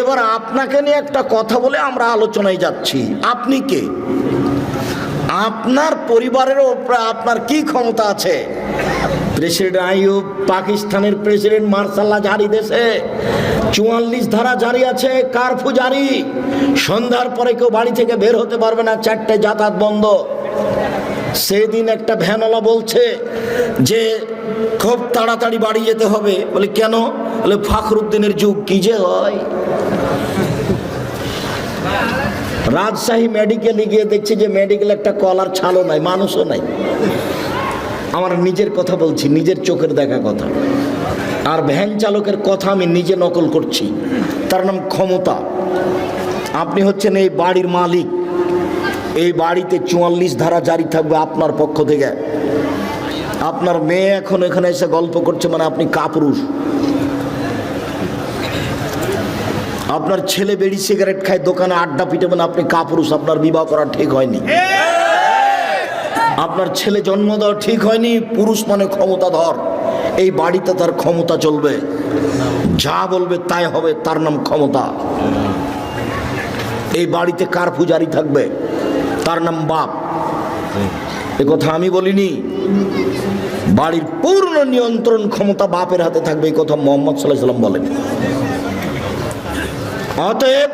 এবার আপনাকে নিয়ে একটা কথা বলে আমরা আলোচনায় যাচ্ছি। আপনি কে? আপনার পরিবারের ওপরে আপনার কি ক্ষমতা আছে? প্রেসিডেন্ট আইয়ুব পাকিস্তানের প্রেসিডেন্ট মার্শাল্লাহ জারি দেশে। চুয়াল্লিশ ধারা জারি আছে, কারফু জারি। সন্ধ্যার পরে কেউ বাড়ি থেকে বের হতে পারবে না, চারটে যাতায়াত বন্ধ। সেদিন একটা ভ্যানওয়ালা বলছে যে খুব তাড়াতাড়ি বাড়ি যেতে হবে। বলে, কেন? বলে, ফখরুদ্দিনের যুগ কি যে হয়? রাজশাহী মেডিকেলে গিয়ে দেখছি যে মেডিকেল একটা কলার ছালও নাই, মানুষও নাই। আমার নিজের কথা বলছি, নিজের চোখের দেখা কথা। আর ভ্যান চালকের কথা আমি নিজে নকল করছি। তার নাম ক্ষমতা। আপনি হচ্ছেন এই বাড়ির মালিক। এই বাড়িতে চুয়াল্লিশ ধারা জারি থাকবে আপনার পক্ষ থেকে। আপনার মেয়ে এখন এখানে এসে গল্প করছে মানে আপনি কাপুরুষ। আপনার ছেলে বেড়ি সিগারেট খায়, দোকানে আড্ডা পিটে মানে আপনি কাপুরুষ, আপনার বিবাহ করা ঠিক হয়নি। আপনার ছেলে জন্ম দেওয়া ঠিক হয়নি, পুরুষ মানে ক্ষমতাধর। এই বাড়িতে তার ক্ষমতা চলবে। যা বলবে তাই হবে, তার নাম ক্ষমতা। এই বাড়িতে কার পূজারি থাকবে? তার নাম বাপ। এ কথা আমি বলিনি। বাড়ির পূর্ণ নিয়ন্ত্রণ ক্ষমতা বাপের হাতে থাকবে, এই কথা মোহাম্মদ সাল্লাহ সাল্লাম বলেন। অতএব